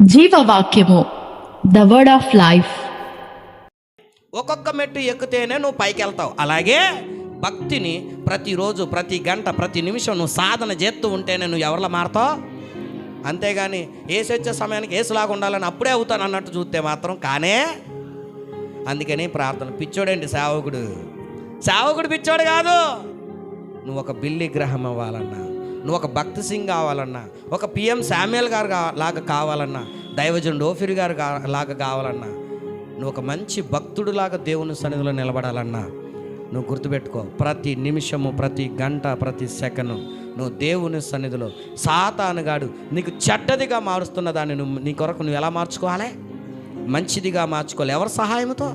జీవవాక్యము the word of life ఒక్కొక్క మెట్టు ఎక్కితేనే నువ్వు పైకి వెళ్తావు అలాగే భక్తిని ప్రతిరోజు ప్రతి గంట ప్రతి నిమిషం నువ్వు సాధన చేస్తూ ఉంటేనే నువ్వు ఎవరిలో మారుతావు? అంతేగాని ఏసు వచ్చే సమయానికి ఏసులాగా ఉండాలని అప్పుడే అవుతాను అన్నట్టు చూస్తే మాత్రం కానే అందుకని ప్రార్థన. పిచ్చోడేంటి సేవకుడు? సేవకుడు పిచ్చోడు కాదు. నువ్వు ఒక బిల్లి గ్రహం అవ్వాలన్నా. నువ్వు ఒక భక్తి సింగ్ కావాలన్నా ఒక పిఎం శామ్యుల్ గారు కా- లాగా కావాలన్నా దైవజనుడు ఓఫిర్ గారు కా- లాగా కావాలన్నా నువ్వు ఒక మంచి భక్తుడిలాగా దేవుని సన్నిధిలో నిలబడాలన్నా నువ్వు గుర్తుపెట్టుకో ప్రతి నిమిషము ప్రతి గంట ప్రతి సెకండ్ నువ్వు దేవుని సన్నిధిలో సాతానుగాడు నీకు చెడ్డదిగా మారుస్తున్న దాన్ని నువ్వు నీ కొరకు నువ్వు ఎలా మార్చుకోవాలి? మంచిదిగా మార్చుకోవాలి. ఎవరి సహాయంతో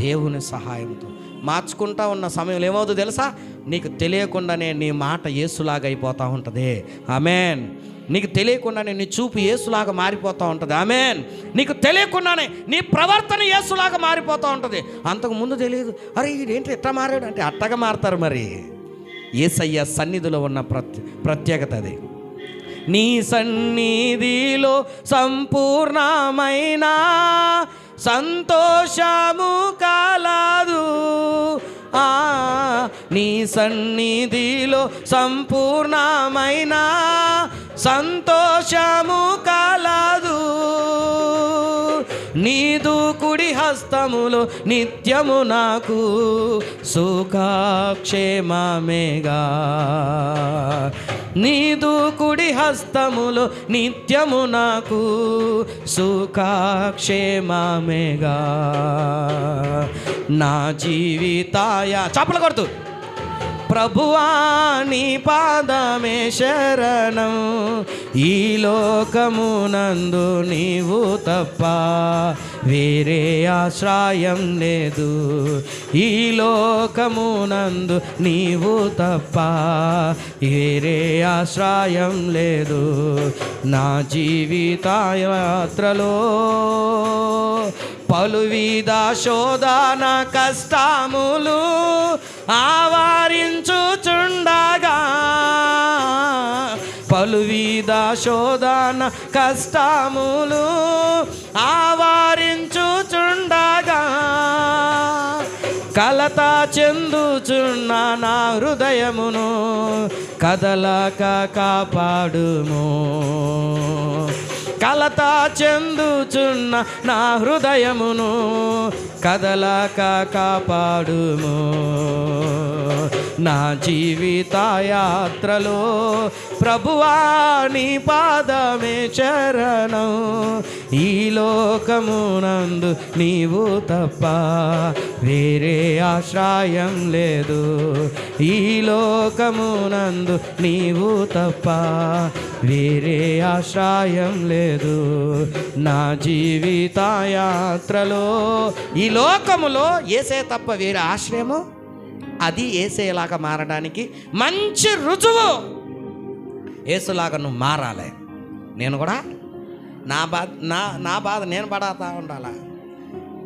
దేవుని సహాయంతో మార్చుకుంటా ఉన్న సమయంలో ఏమవుతుందో తెలుసా? నీకు తెలియకుండానే నీ మాట ఏసులాగా అయిపోతూ ఉంటుంది. ఆమెన్. నీకు తెలియకుండానే నీ చూపు ఏసులాగా మారిపోతూ ఉంటుంది. ఆమెన్. నీకు తెలియకుండానే నీ ప్రవర్తన ఏసులాగా మారిపోతూ ఉంటుంది. అంతకు ముందు తెలియదు. అరే ఇదేంటి ఎట్లా మారాడు? అంటే అట్టగా మారతారు మరి. ఏసయ్య సన్నిధిలో ఉన్న ప్రత్యే ప్రత్యేకత అది. నీ సన్నిధిలో సంపూర్ణమైన సంతోషము కాలాదు. ఆ నీ సన్నిధిలో సంపూర్ణమైన సంతోషము కాలాదు. నీదు కుడి హస్తములో నిత్యము నాకు సుఖక్షేమమేగా. నీదు కుడి హస్తములు నిత్యము నాకు సుఖక్షేమమేగా. నా జీవితాయ చప్పలు కొడుతూ. ప్రభువా నీ పాదమే శరణం. ఈ లోకమునందు నీవు తప్ప వేరే ఆశ్రయం లేదు. ఈ లోకమునందు నీవు తప్ప వేరే ఆశ్రయం లేదు. నా జీవితాయాత్రలో పలువిధ శోధన కష్టములు ఆవారించుచుండగా పలువిధ శోధన కష్టములు ఆవారించుచుండగా కలత చెందుచున్న నా హృదయమును కదలక కాపాడుము. కలత చెందుచున్న నా హృదయమును కదలక కాపాడుము. నా జీవిత యాత్రలో ప్రభువా నీ పాదమే చరణం. ఈ లోకమునందు నీవు తప్ప వేరే ఆశ్రయం లేదు. ఈ లోకమునందు నీవు తప్ప వేరే ఆశ్రయం లేదు. నా జీవిత యాత్రలో ఈ లోకములో ఏసే తప్ప వేరే ఆశ్రయము? అది ఏసేలాగా మారడానికి మంచి రుజువు. ఏసులాగా నువ్వు మారాలి. నేను కూడా నా బాధ నా నా బాధ నేను పడతా ఉండాలా?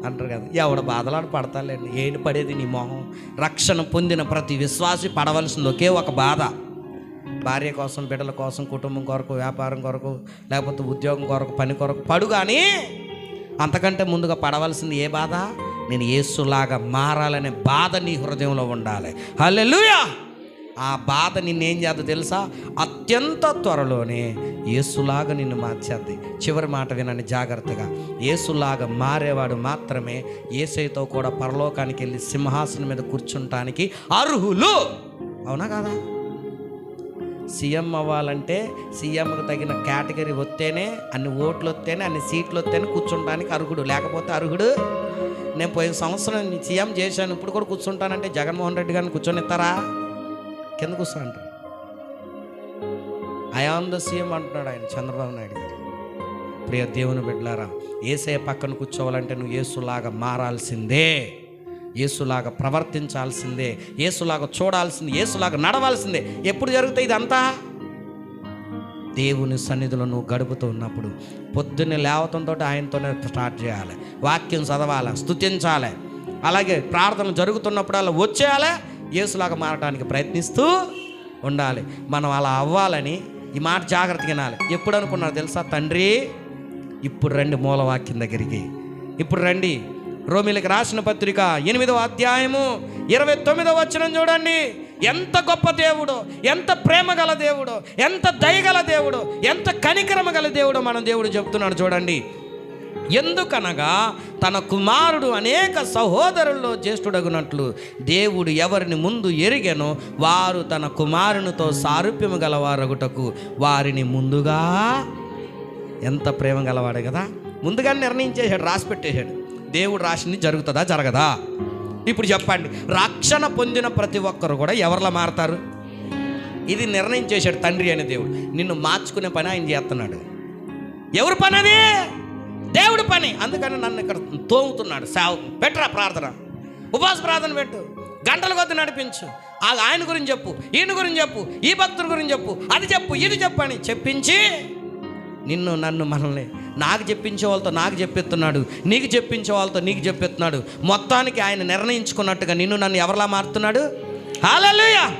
అంటారు కదా ఎవడ బాధలాడు పడతాలేండి ఏంటి పడేది నీ మొహం. రక్షణ పొందిన ప్రతి విశ్వాసి పడవలసింది ఒకే ఒక బాధ. భార్య కోసం బిడ్డల కోసం కుటుంబం కొరకు వ్యాపారం కొరకు లేకపోతే ఉద్యోగం కొరకు పని కొరకు పడు కానీ అంతకంటే ముందుగా పడవలసింది ఏ బాధ? నేను ఏసులాగా మారాలనే బాధ నీ హృదయంలో ఉండాలి. హల్లెలూయా! ఆ బాధ నిన్నేం చేద్దు తెలుసా? అత్యంత త్వరలోనే ఏసులాగా నిన్ను మార్చేద్ది. చివరి మాట వినండి జాగ్రత్తగా. ఏసులాగా మారేవాడు మాత్రమే ఏసైతో కూడా పరలోకానికి వెళ్ళి సింహాసనం మీద కూర్చుంటానికి అర్హులు. అవునా కాదా? సీఎం అవ్వాలంటే సీఎంకు తగిన కేటగిరీ వస్తేనే అన్ని ఓట్లు వస్తేనే అన్ని సీట్లు వస్తేనే కూర్చుంటానికి అర్హుడు. లేకపోతే అర్హుడు నేను పోయిన సంవత్సరం సీఎం చేశాను ఇప్పుడు కూడా కూర్చుంటానంటే జగన్మోహన్ రెడ్డి గారిని కూర్చొని ఇస్తారా కింద కూర్చోంటారు ఐఆమ్ ద సీఎం అంటున్నాడు ఆయన చంద్రబాబు నాయుడు గారు. ప్రియ దేవుని బిడ్డలారా ఏసే పక్కన కూర్చోవాలంటే నువ్వు ఏసులాగా మారాల్సిందే. ఏసులాగా ప్రవర్తించాల్సిందే ఏసులాగా చూడాల్సిందే ఏసులాగా నడవాల్సిందే. ఎప్పుడు జరుగుతాయి ఇదంతా? దేవుని సన్నిధిలో నువ్వు గడుపుతూ ఉన్నప్పుడు పొద్దున్నే లేవతంతో ఆయనతోనే స్టార్ట్ చేయాలి. వాక్యం చదవాలి? స్తుతించాలి. అలాగే ప్రార్థన జరుగుతున్నప్పుడు అలా వచ్చేయాలి? యేసులాగా మారడానికి ప్రయత్నిస్తూ ఉండాలి. మనం అలా అవ్వాలని ఈ మాట జాగ్రత్తగా వినాలి. ఎప్పుడు అనుకున్నారు తెలుసా? తండ్రి ఇప్పుడు రండి మూలవాక్యం దగ్గరికి. ఇప్పుడు రండి. రోమిలకు రాసిన పత్రిక ఎనిమిదవ అధ్యాయము ఇరవై తొమ్మిదవ వచనం చూడండి. ఎంత గొప్ప దేవుడో ఎంత ప్రేమ గల దేవుడో ఎంత దయగల దేవుడో ఎంత కనికరమ గల దేవుడో మన దేవుడు చెప్తున్నాడు చూడండి. ఎందుకనగా తన కుమారుడు అనేక సహోదరుల్లో జ్యేష్ఠుడగునట్లు దేవుడు ఎవరిని ముందు ఎరిగెనో వారు తన కుమారునితో సారూప్యము గలవారగుటకు వారిని ముందుగా ఎంత ప్రేమ గలవాడు కదా. ముందుగా నిర్ణయించేశాడు రాసి పెట్టేశాడు దేవుడు రాసింది జరుగుతుందా? జరగదా? ఇప్పుడు చెప్పండి. రక్షణ పొందిన ప్రతి ఒక్కరు కూడా ఎవరిలా మారతారు? ఇది నిర్ణయం చేశాడు తండ్రి అనే దేవుడు. నిన్ను మార్చుకునే పని ఆయన చేస్తున్నాడు. ఎవరి పని అది? దేవుడి పని. అందుకని నన్ను ఇక్కడ తోముతున్నాడు. సేవ పెట్టరా ప్రార్థన. ఉపవాస ప్రార్థన పెట్టు. గంటల కొద్ది నడిపించు. ఆ ఆయన గురించి చెప్పు ఈయన గురించి చెప్పు ఈ భక్తుల గురించి చెప్పు అది చెప్పు ఇది చెప్పు అని చెప్పించి నిన్ను నన్ను మనల్ని నాకు చెప్పించే వాళ్ళతో నాకు చెప్పిస్తున్నాడు నీకు చెప్పించే వాళ్ళతో నీకు చెప్పిస్తున్నాడు మొత్తానికి ఆయన నిర్ణయించుకున్నట్టుగా నిన్ను నన్ను ఎవరిలా మారుతున్నాడు? హాలూయా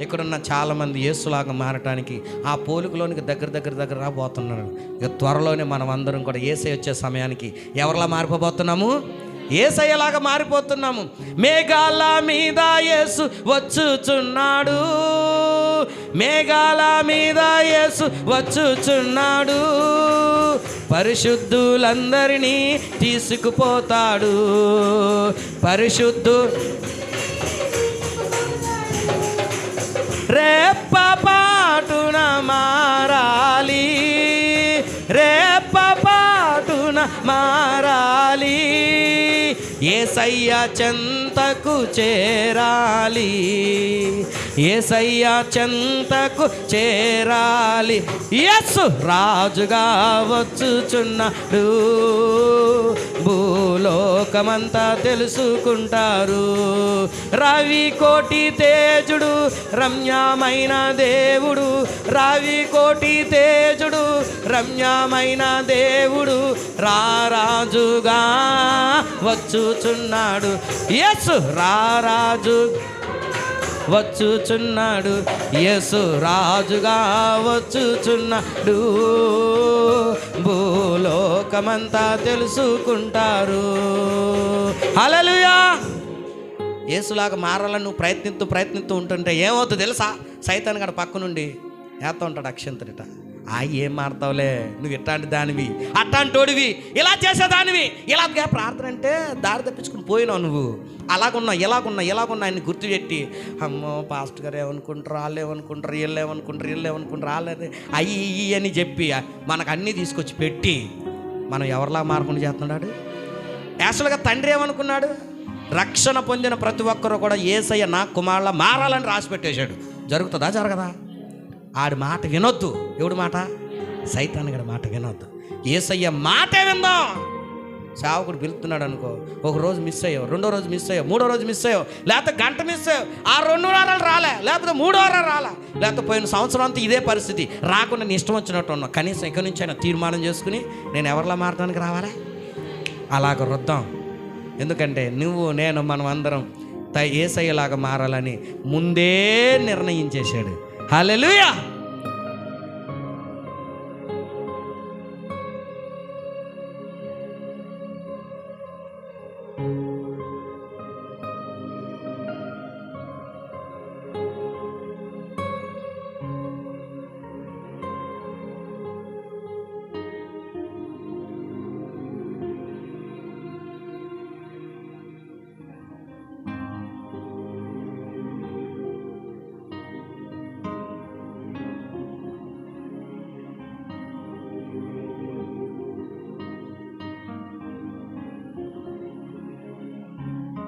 ఇక్కడున్న చాలామంది యేసులాగా మారటానికి ఆ పోలికలోనికి దగ్గర దగ్గర దగ్గర రాబోతున్నాడు ఇక త్వరలోనే మనం అందరం కూడా ఏసై వచ్చే సమయానికి ఎవరిలా మారిపోబోతున్నాము? ఏసయ్యలాగా మారిపోతున్నాము. మేఘాల మీద యేసు వచ్చుచున్నాడు. మేఘాల మీద యేసు వచ్చుచున్నాడు. పరిశుద్ధులందరినీ తీసుకుపోతాడు. పరిశుద్ధు రేప పాటున మారాలి. రేప పాటున మారాలి. ఏసయ్య చెంతకు చేరాలి. ఏసయ్య చెంతకు చేరాలి. ఎస్ రాజుగా వచ్చుచున్నాడు. భూలోకమంతా తెలుసుకుంటారు. రవి కోటి తేజుడు రమ్యమైన దేవుడు. రవి కోటి తేజుడు రమ్యమైన దేవుడు. రారాజుగా వచ్చుచున్నాడు. ఎస్ రారాజు వచ్చుచున్నాడు. యేసు రాజుగా వచ్చుచున్నాడు. భూలోకమంతా తెలుసుకుంటారు. అలలుయా యేసులాగా మారాలని నువ్వు ప్రయత్నిస్తూ ప్రయత్నిస్తూ ఉంటుంటే ఏమవుతుంది తెలుసా? సైతాన్ గడ పక్క నుండి వేస్తూ ఉంటాడు అక్షంతరిట. ఆ ఏం మారుతావులే? నువ్వు ఇట్లాంటి దానివి అట్లాంటోడివి ఇలా చేసేదానివి. ఇలాగా ప్రార్థన అంటే దారి తప్పించుకుని పోయినావు నువ్వు. అలాగున్నా ఇలాగున్నా ఇలాగున్నా ఆయన్ని గుర్తుపెట్టి. అమ్మో పాస్టర్ గారు ఏమనుకుంటారు? వాళ్ళు ఏమనుకుంటారు? వీళ్ళు ఏమనుకుంటారు? వీళ్ళు ఏమనుకుంటారు? వాళ్ళే అయ్యి ఇయ్యి అని చెప్పి మనకు అన్నీ తీసుకొచ్చి పెట్టి మనం ఎవరిలా మార్పుని చేస్తున్నాడు? యాక్చువల్గా తండ్రి ఏమనుకున్నాడు? రక్షణ పొందిన ప్రతి ఒక్కరు కూడా ఏసయ్య నా కుమారుల మారాలని రాసి పెట్టేశాడు. జరుగుతుందా? జరగదా? ఆడి మాట వినొద్దు. ఎవడి మాట? సైతాన్ గడి మాట వినొద్దు. ఏసయ్య మాటే విందాం. సేవకుడు పిలుస్తున్నాడు అనుకో ఒక రోజు మిస్ అయ్యావు రెండో రోజు మిస్ అయ్యావు మూడో రోజు మిస్ అయ్యావు లేకపోతే గంట మిస్ అయ్యావు ఆ రెండు వారాలు రాలే లేకపోతే మూడో వారాలు రాలే లేకపోతే పోయిన సంవత్సరం అంతా ఇదే పరిస్థితి. రాకుండా నీ ఇష్టం వచ్చినట్టు ఉన్నావు. కనీసం ఇక్కడి నుంచి అయినా తీర్మానం చేసుకుని నేను ఎవరిలా మారడానికి రావాలా? అలాగ రుద్దాం ఎందుకంటే నువ్వు నేను మనం అందరం త ఏసయ్యలాగా మారాలని ముందే నిర్ణయించేశాడు. Hallelujah.